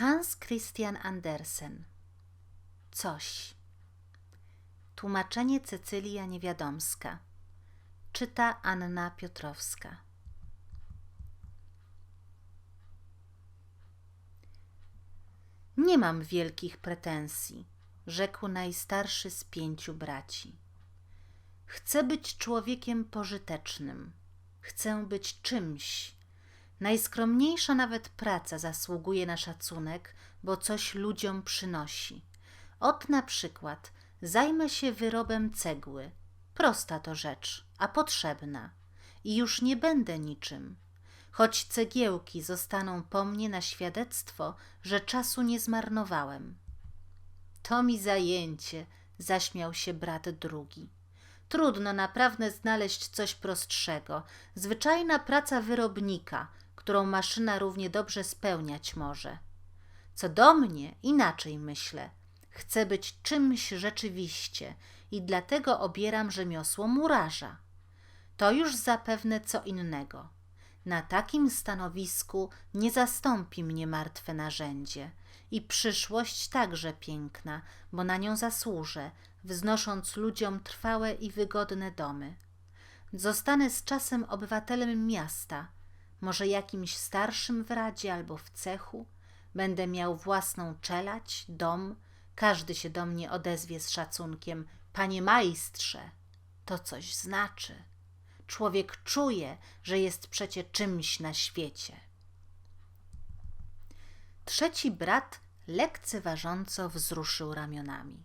Hans Christian Andersen Coś Tłumaczenie Cecylia Niewiadomska Czyta Anna Piotrowska Nie mam wielkich pretensji, rzekł najstarszy z pięciu braci. Chcę być człowiekiem pożytecznym, chcę być czymś. Najskromniejsza nawet praca zasługuje na szacunek, bo coś ludziom przynosi. Ot na przykład zajmę się wyrobem cegły. Prosta to rzecz, a potrzebna. I już nie będę niczym. Choć cegiełki zostaną po mnie na świadectwo, że czasu nie zmarnowałem. To mi zajęcie, zaśmiał się brat drugi. Trudno naprawdę znaleźć coś prostszego. Zwyczajna praca wyrobnika, którą maszyna równie dobrze spełniać może. Co do mnie, inaczej myślę. Chcę być czymś rzeczywiście i dlatego obieram rzemiosło murarza. To już zapewne co innego. Na takim stanowisku nie zastąpi mnie martwe narzędzie i przyszłość także piękna, bo na nią zasłużę, wznosząc ludziom trwałe i wygodne domy. Zostanę z czasem obywatelem miasta, może jakimś starszym w radzie albo w cechu, będę miał własną czelać, dom, każdy się do mnie odezwie z szacunkiem, panie majstrze, to coś znaczy. Człowiek czuje, że jest przecie czymś na świecie. Trzeci brat lekceważąco wzruszył ramionami.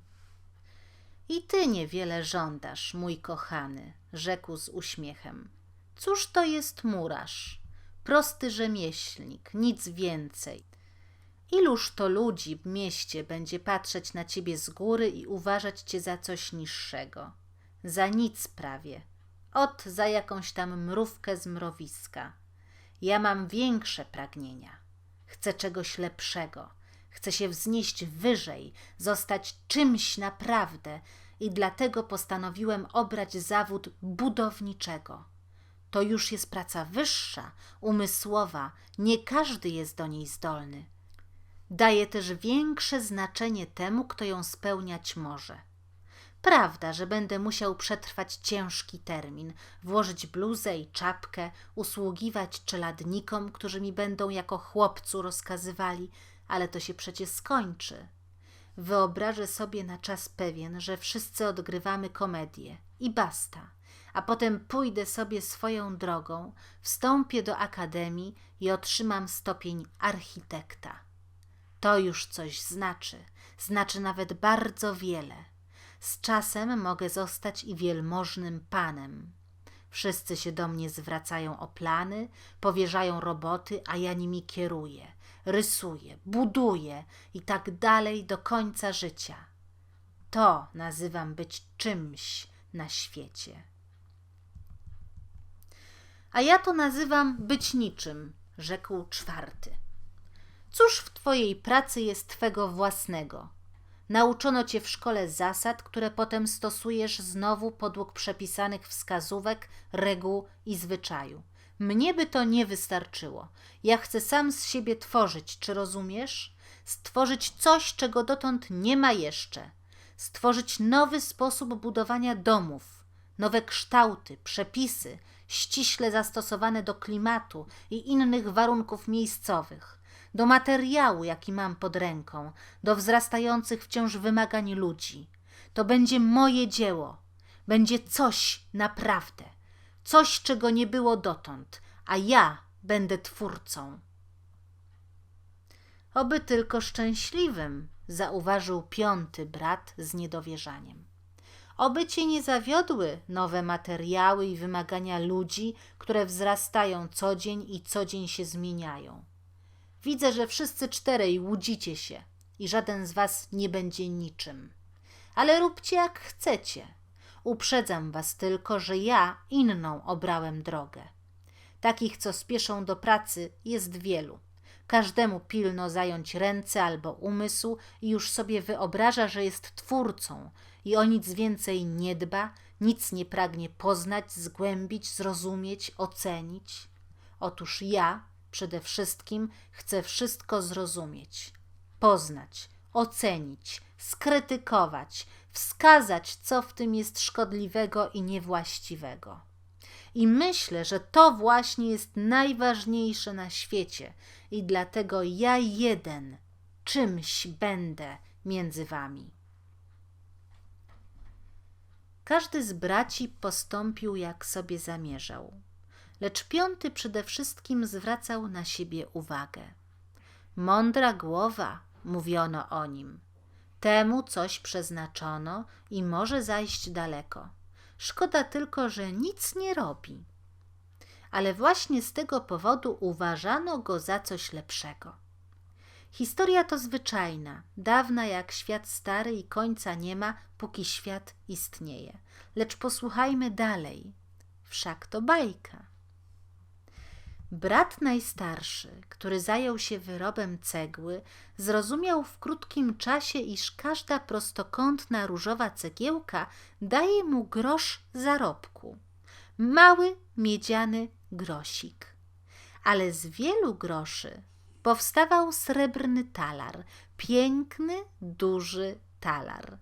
I ty niewiele żądasz, mój kochany, rzekł z uśmiechem. Cóż to jest murarz? Prosty rzemieślnik, nic więcej. Iluż to ludzi w mieście będzie patrzeć na ciebie z góry i uważać cię za coś niższego? Za nic prawie. Ot za jakąś tam mrówkę z mrowiska. Ja mam większe pragnienia. Chcę czegoś lepszego. Chcę się wznieść wyżej, zostać czymś naprawdę i dlatego postanowiłem obrać zawód budowniczego. To już jest praca wyższa, umysłowa, nie każdy jest do niej zdolny. Daje też większe znaczenie temu, kto ją spełniać może. Prawda, że będę musiał przetrwać ciężki termin, włożyć bluzę i czapkę, usługiwać czeladnikom, którzy mi będą jako chłopcu rozkazywali, ale to się przecie skończy. Wyobrażę sobie na czas pewien, że wszyscy odgrywamy komedię i basta, a potem pójdę sobie swoją drogą, wstąpię do akademii i otrzymam stopień architekta. To już coś znaczy, znaczy nawet bardzo wiele. Z czasem mogę zostać i wielmożnym panem. Wszyscy się do mnie zwracają o plany, powierzają roboty, a ja nimi kieruję, rysuję, buduję i tak dalej do końca życia. To nazywam być czymś na świecie. A ja to nazywam być niczym, rzekł czwarty. Cóż w twojej pracy jest twego własnego? Nauczono cię w szkole zasad, które potem stosujesz znowu podług przepisanych wskazówek, reguł i zwyczaju. Mnie by to nie wystarczyło. Ja chcę sam z siebie tworzyć, czy rozumiesz? Stworzyć coś, czego dotąd nie ma jeszcze. Stworzyć nowy sposób budowania domów, nowe kształty, przepisy, ściśle zastosowane do klimatu i innych warunków miejscowych do materiału, jaki mam pod ręką, do wzrastających wciąż wymagań ludzi. To będzie moje dzieło, będzie coś naprawdę, coś, czego nie było dotąd, a ja będę twórcą. Oby tylko szczęśliwym, zauważył piąty brat z niedowierzaniem. Oby cię nie zawiodły nowe materiały i wymagania ludzi, które wzrastają co dzień i co dzień się zmieniają. Widzę, że wszyscy czterej łudzicie się i żaden z was nie będzie niczym. Ale róbcie jak chcecie. Uprzedzam was tylko, że ja inną obrałem drogę. Takich, co spieszą do pracy, jest wielu. Każdemu pilno zająć ręce albo umysł i już sobie wyobraża, że jest twórcą i o nic więcej nie dba, nic nie pragnie poznać, zgłębić, zrozumieć, ocenić. Otóż ja przede wszystkim chcę wszystko zrozumieć, poznać, ocenić, skrytykować, wskazać, co w tym jest szkodliwego i niewłaściwego. I myślę, że to właśnie jest najważniejsze na świecie, i dlatego ja jeden czymś będę między wami. Każdy z braci postąpił, jak sobie zamierzał, lecz piąty przede wszystkim zwracał na siebie uwagę. Mądra głowa, mówiono o nim. Temu coś przeznaczono i może zajść daleko. Szkoda tylko, że nic nie robi. Ale właśnie z tego powodu uważano go za coś lepszego. Historia to zwyczajna, dawna jak świat stary i końca nie ma, póki świat istnieje. Lecz posłuchajmy dalej, wszak to bajka. Brat najstarszy, który zajął się wyrobem cegły, zrozumiał w krótkim czasie, iż każda prostokątna różowa cegiełka daje mu grosz zarobku. Mały, miedziany grosik. Ale z wielu groszy powstawał srebrny talar, piękny, duży talar.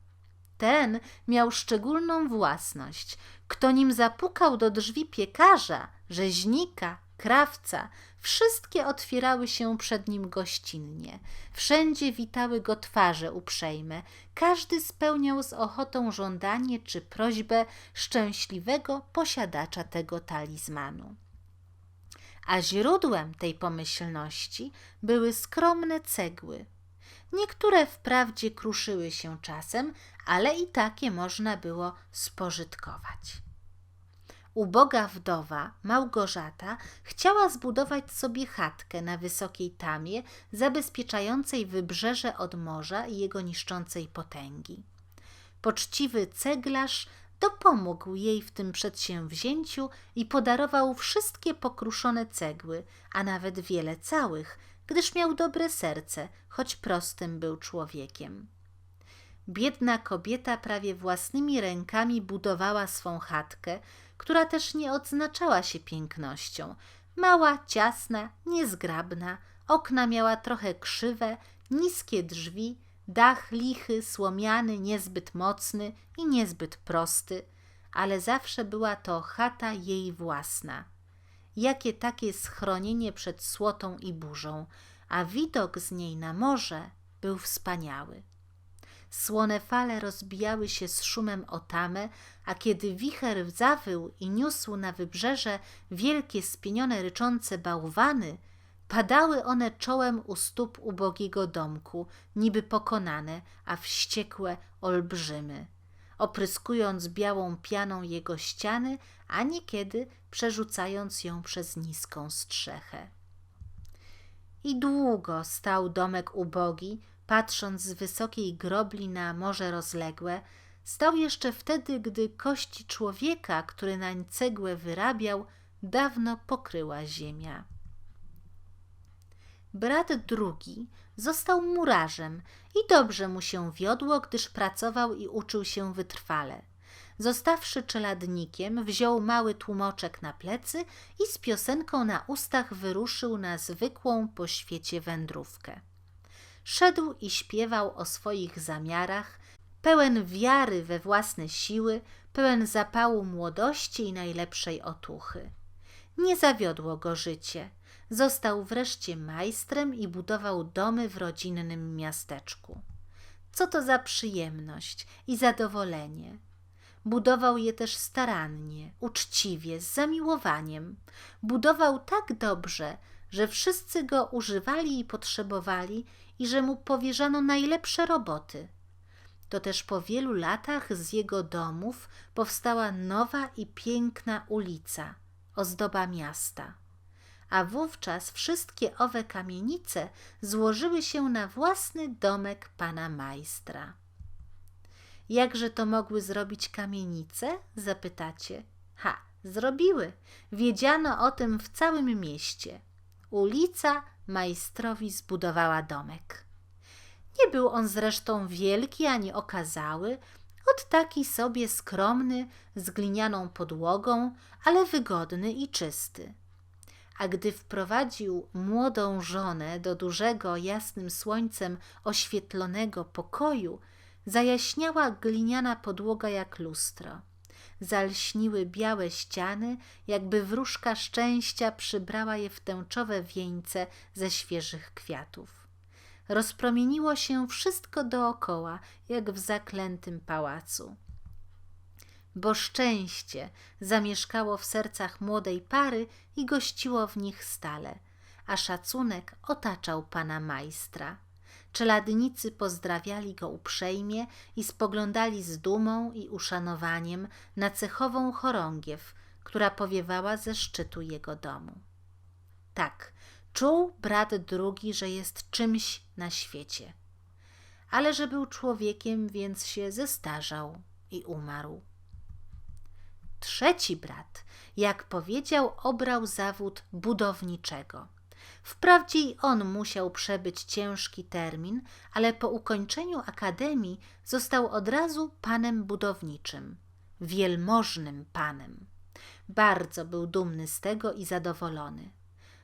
Ten miał szczególną własność. Kto nim zapukał do drzwi piekarza, rzeźnika, krawca, wszystkie otwierały się przed nim gościnnie. Wszędzie witały go twarze uprzejme. Każdy spełniał z ochotą żądanie czy prośbę szczęśliwego posiadacza tego talizmanu a źródłem tej pomyślności były skromne cegły. Niektóre wprawdzie kruszyły się czasem, ale i takie można było spożytkować. Uboga wdowa, Małgorzata, chciała zbudować sobie chatkę na wysokiej tamie, zabezpieczającej wybrzeże od morza i jego niszczącej potęgi. Poczciwy ceglarz dopomógł jej w tym przedsięwzięciu i podarował wszystkie pokruszone cegły, a nawet wiele całych, gdyż miał dobre serce, choć prostym był człowiekiem. Biedna kobieta prawie własnymi rękami budowała swą chatkę, która też nie odznaczała się pięknością. Mała, ciasna, niezgrabna, okna miała trochę krzywe, niskie drzwi, Dach lichy, słomiany, niezbyt mocny i niezbyt prosty, ale zawsze była to chata jej własna. Jakie takie schronienie przed słotą i burzą, a widok z niej na morze był wspaniały. Słone fale rozbijały się z szumem o tamę, a kiedy wicher zawył i niósł na wybrzeże wielkie spienione ryczące bałwany, Padały one czołem u stóp ubogiego domku, niby pokonane, a wściekłe olbrzymy, opryskując białą pianą jego ściany, a niekiedy przerzucając ją przez niską strzechę. I długo stał domek ubogi, patrząc z wysokiej grobli na morze rozległe, stał jeszcze wtedy, gdy kości człowieka, który nań cegłę wyrabiał, dawno pokryła ziemia. Brat drugi został murarzem i dobrze mu się wiodło, gdyż pracował i uczył się wytrwale. Zostawszy czeladnikiem, wziął mały tłumoczek na plecy i z piosenką na ustach wyruszył na zwykłą po świecie wędrówkę. Szedł i śpiewał o swoich zamiarach, pełen wiary we własne siły, pełen zapału młodości i najlepszej otuchy. Nie zawiodło go życie – Został wreszcie majstrem i budował domy w rodzinnym miasteczku. Co to za przyjemność i zadowolenie! Budował je też starannie, uczciwie, z zamiłowaniem. Budował tak dobrze, że wszyscy go używali i potrzebowali i że mu powierzano najlepsze roboty. To też po wielu latach z jego domów powstała nowa i piękna ulica, ozdoba miasta a wówczas wszystkie owe kamienice złożyły się na własny domek pana majstra. Jakże to mogły zrobić kamienice? zapytacie. Ha, zrobiły. Wiedziano o tym w całym mieście. Ulica majstrowi zbudowała domek. Nie był on zresztą wielki ani okazały, od taki sobie skromny, z glinianą podłogą, ale wygodny i czysty a gdy wprowadził młodą żonę do dużego, jasnym słońcem oświetlonego pokoju, zajaśniała gliniana podłoga jak lustro. Zalśniły białe ściany, jakby wróżka szczęścia przybrała je w tęczowe wieńce ze świeżych kwiatów. Rozpromieniło się wszystko dookoła, jak w zaklętym pałacu bo szczęście zamieszkało w sercach młodej pary i gościło w nich stale, a szacunek otaczał pana majstra. Czeladnicy pozdrawiali go uprzejmie i spoglądali z dumą i uszanowaniem na cechową chorągiew, która powiewała ze szczytu jego domu. Tak, czuł brat drugi, że jest czymś na świecie, ale że był człowiekiem, więc się zestarzał i umarł. Trzeci brat, jak powiedział, obrał zawód budowniczego. Wprawdzie i on musiał przebyć ciężki termin, ale po ukończeniu akademii został od razu panem budowniczym, wielmożnym panem. Bardzo był dumny z tego i zadowolony.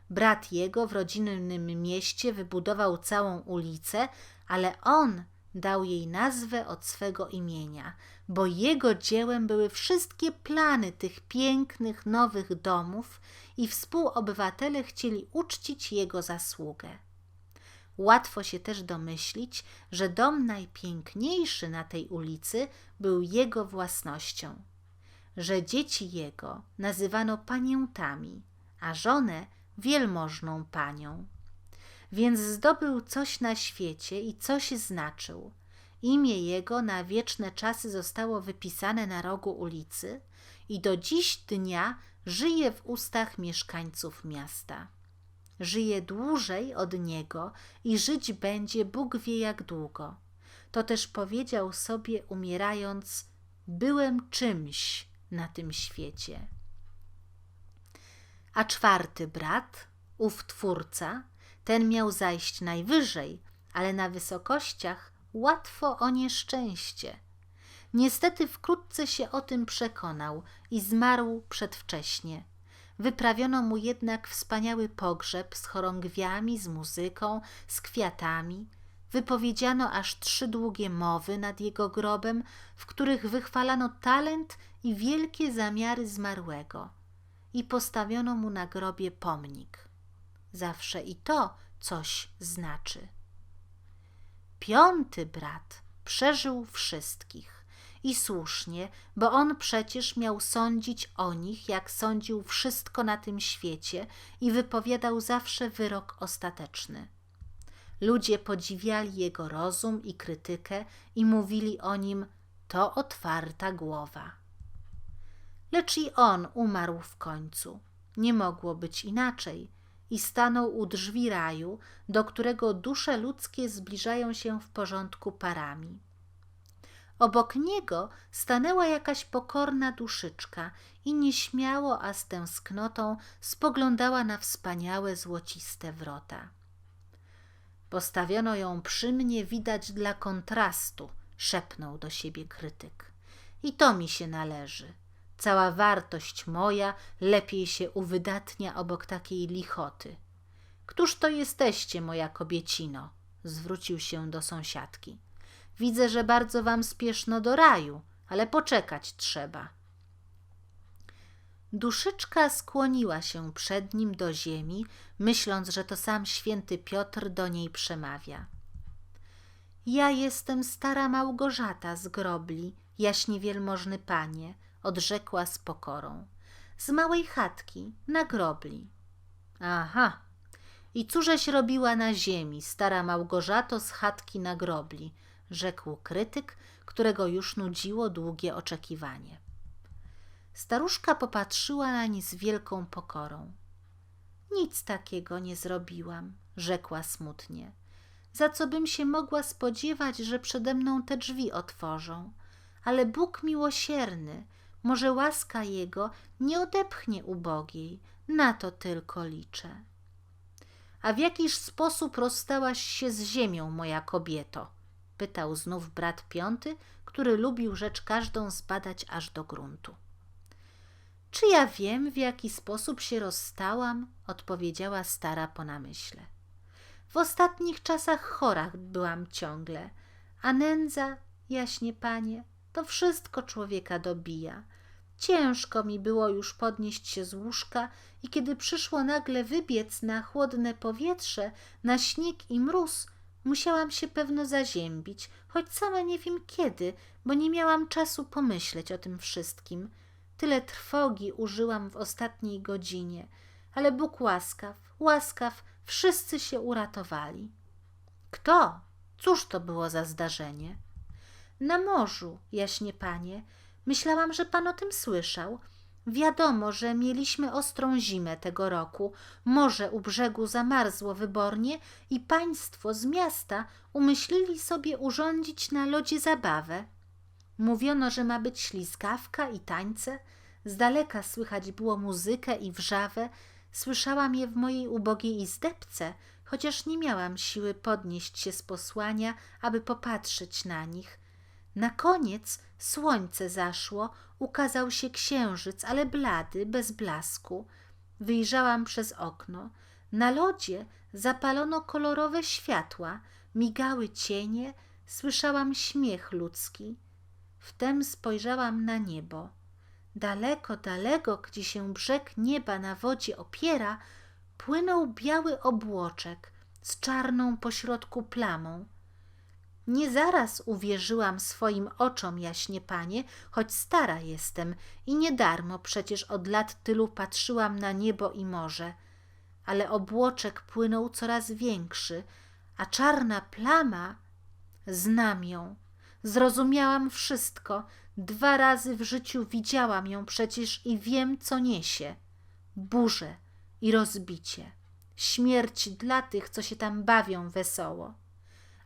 Brat jego w rodzinnym mieście wybudował całą ulicę, ale on dał jej nazwę od swego imienia, bo jego dziełem były wszystkie plany tych pięknych nowych domów i współobywatele chcieli uczcić jego zasługę. Łatwo się też domyślić, że dom najpiękniejszy na tej ulicy był jego własnością, że dzieci jego nazywano paniętami, a żonę wielmożną panią więc zdobył coś na świecie i coś znaczył. Imię jego na wieczne czasy zostało wypisane na rogu ulicy i do dziś dnia żyje w ustach mieszkańców miasta. Żyje dłużej od niego i żyć będzie Bóg wie jak długo. To też powiedział sobie, umierając, byłem czymś na tym świecie. A czwarty brat, ów twórca, ten miał zajść najwyżej, ale na wysokościach łatwo o nieszczęście. Niestety wkrótce się o tym przekonał i zmarł przedwcześnie. Wyprawiono mu jednak wspaniały pogrzeb z chorągwiami, z muzyką, z kwiatami. Wypowiedziano aż trzy długie mowy nad jego grobem, w których wychwalano talent i wielkie zamiary zmarłego. I postawiono mu na grobie pomnik. Zawsze i to coś znaczy. Piąty brat przeżył wszystkich. I słusznie, bo on przecież miał sądzić o nich, jak sądził wszystko na tym świecie i wypowiadał zawsze wyrok ostateczny. Ludzie podziwiali jego rozum i krytykę i mówili o nim to otwarta głowa. Lecz i on umarł w końcu. Nie mogło być inaczej i stanął u drzwi raju, do którego dusze ludzkie zbliżają się w porządku parami. Obok niego stanęła jakaś pokorna duszyczka i nieśmiało, a z tęsknotą spoglądała na wspaniałe złociste wrota. Postawiono ją przy mnie widać dla kontrastu, szepnął do siebie krytyk. I to mi się należy. Cała wartość moja lepiej się uwydatnia obok takiej lichoty. Któż to jesteście, moja kobiecino? Zwrócił się do sąsiadki. Widzę, że bardzo wam spieszno do raju, ale poczekać trzeba. Duszyczka skłoniła się przed nim do ziemi, myśląc, że to sam święty Piotr do niej przemawia. Ja jestem stara Małgorzata z grobli, jaśnie wielmożny panie – odrzekła z pokorą. Z małej chatki, na grobli. Aha, i cóżeś robiła na ziemi, stara Małgorzato z chatki na grobli, rzekł krytyk, którego już nudziło długie oczekiwanie. Staruszka popatrzyła nań z wielką pokorą. Nic takiego nie zrobiłam, rzekła smutnie. Za co bym się mogła spodziewać, że przede mną te drzwi otworzą? Ale Bóg miłosierny, może łaska Jego nie odepchnie ubogiej, na to tylko liczę. A w jakiż sposób rozstałaś się z ziemią, moja kobieto? pytał znów brat piąty, który lubił rzecz każdą zbadać aż do gruntu. Czy ja wiem, w jaki sposób się rozstałam? odpowiedziała stara po namyśle. W ostatnich czasach chorach byłam ciągle, a nędza, jaśnie panie, to wszystko człowieka dobija. Ciężko mi było już podnieść się z łóżka i kiedy przyszło nagle wybiec na chłodne powietrze, na śnieg i mróz, musiałam się pewno zaziębić, choć sama nie wiem kiedy, bo nie miałam czasu pomyśleć o tym wszystkim. Tyle trwogi użyłam w ostatniej godzinie, ale Bóg łaskaw, łaskaw, wszyscy się uratowali. Kto? Cóż to było za zdarzenie? Na morzu, jaśnie panie, myślałam, że pan o tym słyszał. Wiadomo, że mieliśmy ostrą zimę tego roku. Morze u brzegu zamarzło wybornie i państwo z miasta umyślili sobie urządzić na lodzie zabawę. Mówiono, że ma być ślizgawka i tańce. Z daleka słychać było muzykę i wrzawę. Słyszałam je w mojej ubogiej izdebce, chociaż nie miałam siły podnieść się z posłania, aby popatrzeć na nich. Na koniec słońce zaszło, ukazał się księżyc, ale blady, bez blasku. Wyjrzałam przez okno. Na lodzie zapalono kolorowe światła, migały cienie, słyszałam śmiech ludzki. Wtem spojrzałam na niebo. Daleko, daleko, gdzie się brzeg nieba na wodzie opiera, płynął biały obłoczek z czarną pośrodku plamą. Nie zaraz uwierzyłam swoim oczom, jaśnie panie, choć stara jestem i nie darmo przecież od lat tylu patrzyłam na niebo i morze. Ale obłoczek płynął coraz większy, a czarna plama, znam ją. Zrozumiałam wszystko. Dwa razy w życiu widziałam ją przecież i wiem, co niesie. Burzę i rozbicie. Śmierć dla tych, co się tam bawią wesoło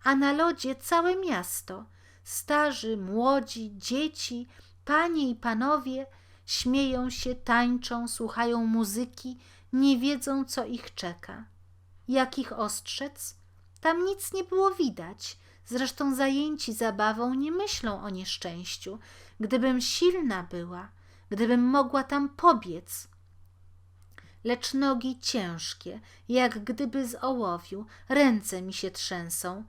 a na lodzie całe miasto. Starzy, młodzi, dzieci, panie i panowie śmieją się, tańczą, słuchają muzyki, nie wiedzą, co ich czeka. Jak ich ostrzec? Tam nic nie było widać. Zresztą zajęci zabawą nie myślą o nieszczęściu. Gdybym silna była, gdybym mogła tam pobiec. Lecz nogi ciężkie, jak gdyby z ołowiu, ręce mi się trzęsą.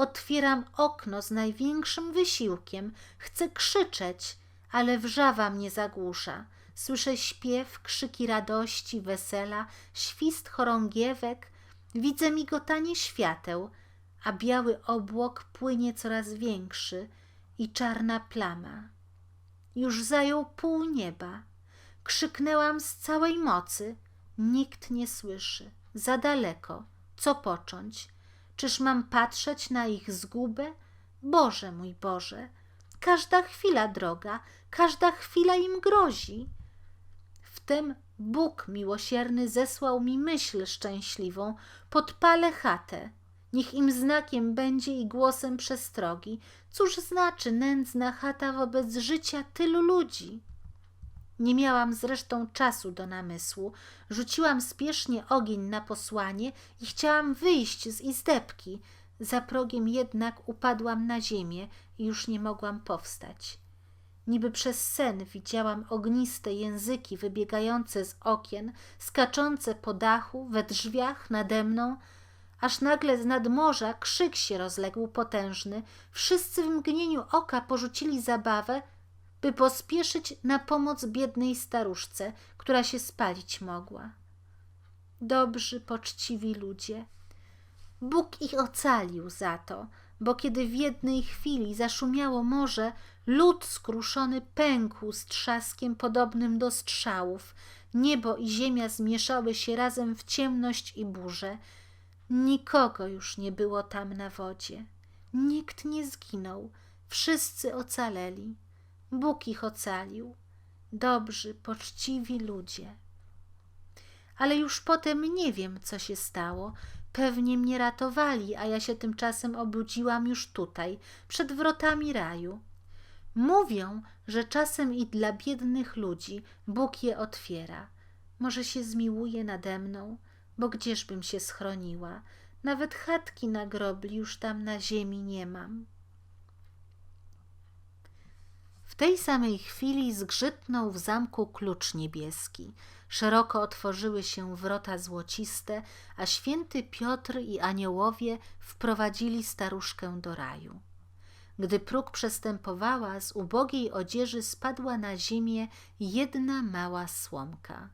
Otwieram okno z największym wysiłkiem. Chcę krzyczeć, ale wrzawa mnie zagłusza. Słyszę śpiew, krzyki radości, wesela, świst chorągiewek. Widzę migotanie świateł, a biały obłok płynie coraz większy i czarna plama. Już zajął pół nieba. Krzyknęłam z całej mocy. Nikt nie słyszy. Za daleko. Co począć? Czyż mam patrzeć na ich zgubę? Boże mój Boże, każda chwila droga, każda chwila im grozi. Wtem Bóg miłosierny zesłał mi myśl szczęśliwą, podpalę chatę. Niech im znakiem będzie i głosem przestrogi. Cóż znaczy nędzna chata wobec życia tylu ludzi? Nie miałam zresztą czasu do namysłu. Rzuciłam spiesznie ogień na posłanie i chciałam wyjść z izdebki. Za progiem jednak upadłam na ziemię i już nie mogłam powstać. Niby przez sen widziałam ogniste języki wybiegające z okien, skaczące po dachu, we drzwiach nade mną, aż nagle z nadmorza krzyk się rozległ potężny. Wszyscy w mgnieniu oka porzucili zabawę, by pospieszyć na pomoc biednej staruszce, która się spalić mogła. Dobrzy, poczciwi ludzie. Bóg ich ocalił za to, bo kiedy w jednej chwili zaszumiało morze, lód skruszony pękł z trzaskiem podobnym do strzałów. Niebo i ziemia zmieszały się razem w ciemność i burzę. Nikogo już nie było tam na wodzie. Nikt nie zginął. Wszyscy ocaleli. Bóg ich ocalił. Dobrzy, poczciwi ludzie. Ale już potem nie wiem, co się stało. Pewnie mnie ratowali, a ja się tymczasem obudziłam już tutaj, przed wrotami raju. Mówią, że czasem i dla biednych ludzi Bóg je otwiera. Może się zmiłuje nade mną, bo gdzieżbym się schroniła. Nawet chatki na grobli już tam na ziemi nie mam. Tej samej chwili zgrzytnął w zamku klucz niebieski. Szeroko otworzyły się wrota złociste, a święty Piotr i aniołowie wprowadzili staruszkę do raju. Gdy próg przestępowała, z ubogiej odzieży spadła na ziemię jedna mała słomka.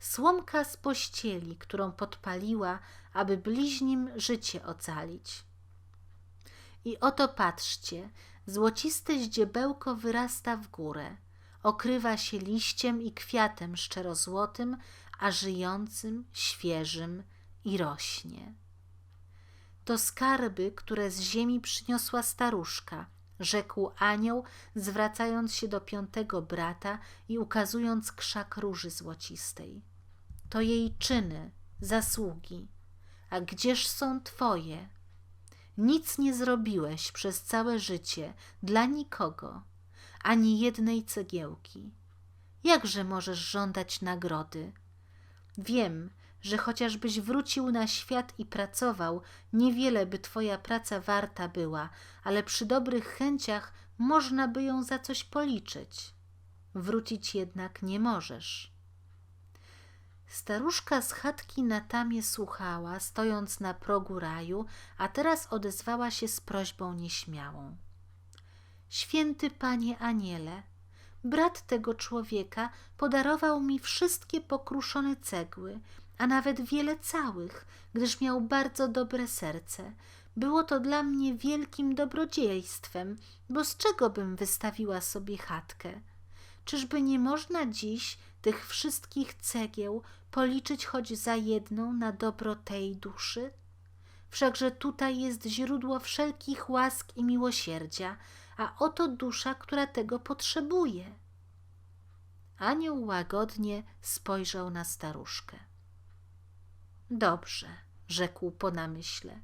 Słomka z pościeli, którą podpaliła, aby bliźnim życie ocalić. I oto patrzcie, złociste ździebełko wyrasta w górę, okrywa się liściem i kwiatem szczerozłotym, a żyjącym, świeżym i rośnie. To skarby, które z ziemi przyniosła staruszka, rzekł anioł, zwracając się do piątego brata i ukazując krzak róży złocistej. To jej czyny, zasługi. A gdzież są twoje? Nic nie zrobiłeś przez całe życie dla nikogo, ani jednej cegiełki. Jakże możesz żądać nagrody? Wiem, że chociażbyś wrócił na świat i pracował, niewiele by twoja praca warta była, ale przy dobrych chęciach można by ją za coś policzyć. Wrócić jednak nie możesz. Staruszka z chatki na tamie słuchała, stojąc na progu raju, a teraz odezwała się z prośbą nieśmiałą. Święty panie aniele, brat tego człowieka podarował mi wszystkie pokruszone cegły, a nawet wiele całych, gdyż miał bardzo dobre serce. Było to dla mnie wielkim dobrodziejstwem, bo z czego bym wystawiła sobie chatkę? Czyżby nie można dziś tych wszystkich cegieł policzyć choć za jedną na dobro tej duszy? Wszakże tutaj jest źródło wszelkich łask i miłosierdzia, a oto dusza, która tego potrzebuje. Anioł łagodnie spojrzał na staruszkę. Dobrze, rzekł po namyśle.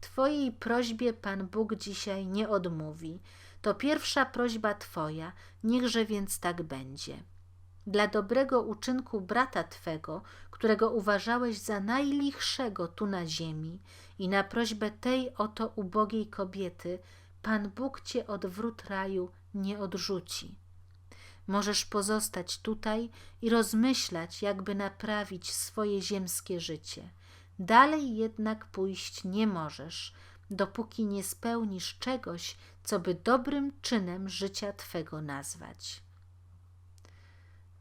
Twojej prośbie Pan Bóg dzisiaj nie odmówi. To pierwsza prośba Twoja, niechże więc tak będzie. Dla dobrego uczynku brata Twego, którego uważałeś za najlichszego tu na ziemi, i na prośbę tej oto ubogiej kobiety, Pan Bóg Cię od wrót raju nie odrzuci. Możesz pozostać tutaj i rozmyślać, jakby naprawić swoje ziemskie życie. Dalej jednak pójść nie możesz, dopóki nie spełnisz czegoś, co by dobrym czynem życia Twego nazwać.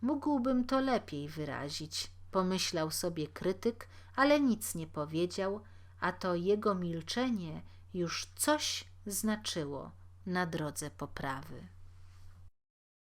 Mógłbym to lepiej wyrazić, pomyślał sobie krytyk, ale nic nie powiedział, a to jego milczenie już coś znaczyło na drodze poprawy.